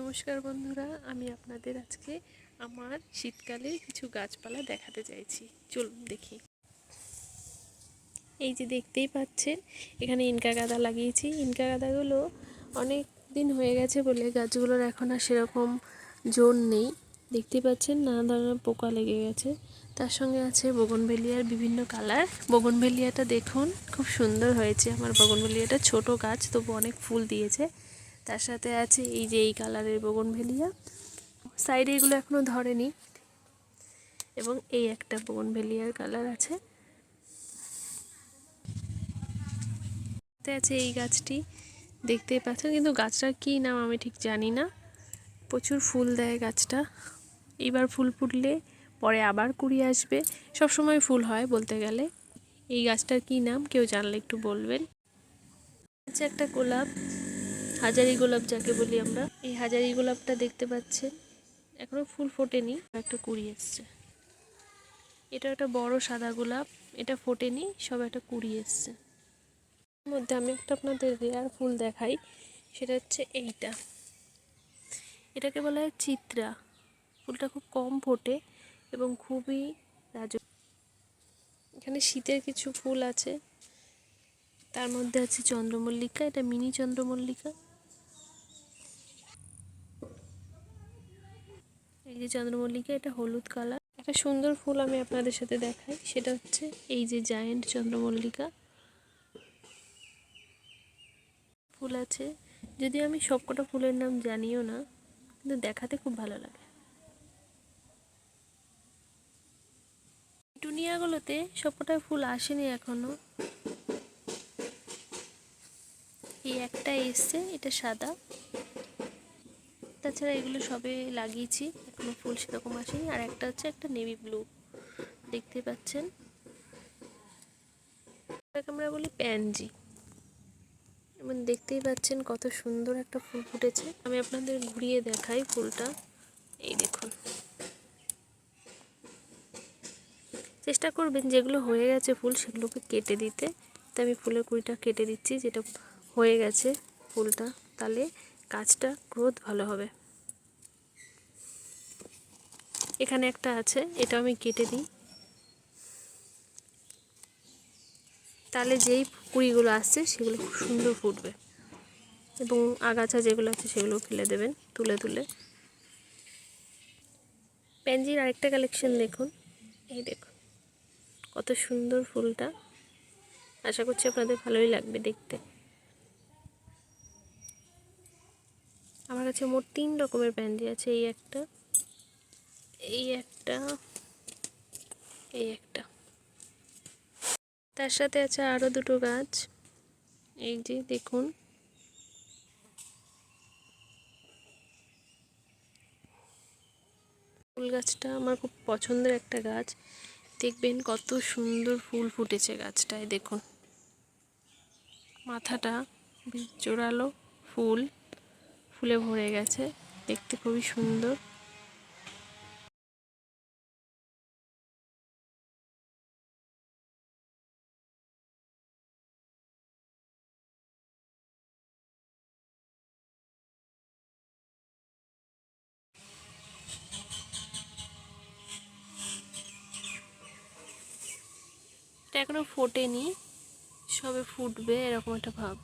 নমস্কার বন্ধুরা, আমি আপনাদের আজকে আমার শীতকালে কিছু গাছপালা দেখাতে চাইছি। চলুন দেখি। এই যে দেখতেই পাচ্ছেন, এখানে ইনকা গাদা লাগিয়েছি। ইনকা গাদাগুলো অনেক দিন হয়ে গেছে বলে গাছগুলোর এখন আর সেরকম জোর নেই। দেখতে পাচ্ছেন, নানা ধরনের পোকা লেগে গেছে। তার সঙ্গে আছে বগনভেলিয়ার বিভিন্ন কালার। বগনভেলিয়াটা দেখুন, খুব সুন্দর হয়েছে। আমার বগনভেলিয়াটা ছোট গাছ, তবু অনেক ফুল দিয়েছে। তার সাথে আছে এই যে এই কালারের বগনভেলিয়া সাইডে এগুলো এখনও ধরেনি। এবং এই একটা বগনভেলিয়ার কালার আছে। আছে এই গাছটি। দেখতেই পাচ্ছেন কিন্তু গাছটার কী নাম আমি ঠিক জানি না। প্রচুর ফুল দেয় গাছটা। এইবার ফুল ফুটলে পরে আবার কুড়ি আসবে। সব সময় ফুল হয় বলতে গেলে। এই গাছটার কী নাম কেউ জানলে একটু বলবেন। আছে একটা গোলাপ। হাজারি গোলাপ যাকে বলি আমরা, এই হাজারি গোলাপটা দেখতে পাচ্ছেন। এখনও ফুল ফোটেনি, একটা কুড়ি এসছে। এটা একটা বড় সাদা গোলাপ, এটা ফোটেনি, সব একটা কুড়ি এসছে। মধ্যে আমি একটা আপনাদের রেয়ার ফুল দেখাই, সেটা হচ্ছে এইটা। এটাকে বলা হয় চিত্রা। ফুলটা খুব কম ফোটে এবং খুবই রাজ এখানে শীতের কিছু ফুল আছে। তার মধ্যে আছে চন্দ্রমল্লিকা, এটা মিনি চন্দ্রমল্লিকা। এই যে চন্দ্রমল্লিকা, এটা হলুদ কালার। একটা সুন্দর ফুল আমি আপনাদের সাথে দেখাই। সেটা হচ্ছে এই যে জায়েন্ট চন্দ্রমল্লিকা। ফুল আছে। যদি আমি সবকটা ফুলের নাম জানিও না, কিন্তু দেখাতে খুব ভালো লাগে। টুনিয়াগুলোতে সবকটা ফুল আসেনি এখনও। এই একটা এসছে, এটা সাদা। তাছাড়া এগুলো সবে লাগিয়েছি, এখনও ফুল সেরকম আসেনি। আর একটা হচ্ছে একটা নেভি ব্লু, দেখতে পাচ্ছেন। আমরা বলি প্যানজি। এবং দেখতেই পাচ্ছেন কত সুন্দর একটা ফুল ফুটেছে। আমি আপনাদের ঘুরিয়ে দেখাই ফুলটা। এই দেখুন। চেষ্টা করবেন যেগুলো হয়ে গেছে ফুল সেগুলোকে কেটে দিতে। তো আমি ফুলের কুড়িটা কেটে দিচ্ছি, যেটা হয়ে গেছে ফুলটা। তাহলে গাছটা গ্রোথ ভালো হবে। এখানে একটা আছে এটা আমি কেটে দিই। তাহলে যেই কুড়িগুলো আসছে, সেগুলো খুব সুন্দর ফুটবে। এবং আগাছা যেগুলো আছে সেগুলো ফেলে দেবেন, তুলে তুলে। প্যানজির আরেকটা কালেকশন দেখুন। এই দেখুন, কত সুন্দর ফুলটা। আশা করছি আপনাদের ভালোই লাগবে দেখতে। আমার কাছে মোট তিন রকমের প্যান্ডি আছে, এই একটা এই একটা এই একটা। তার সাথে আছে আরও দুটো গাছ। এই যে দেখুন। ফুল গাছটা আমার খুব পছন্দের একটা গাছ। দেখবেন কত সুন্দর ফুল ফুটেছে গাছটায়, দেখুন। মাথাটা জোরালো ফুল। ফুলে ভরে গেছে। দেখতে খুবই সুন্দর। এটা এখনও ফোটেনি। সবে ফুটবে এরকম একটা ভাব।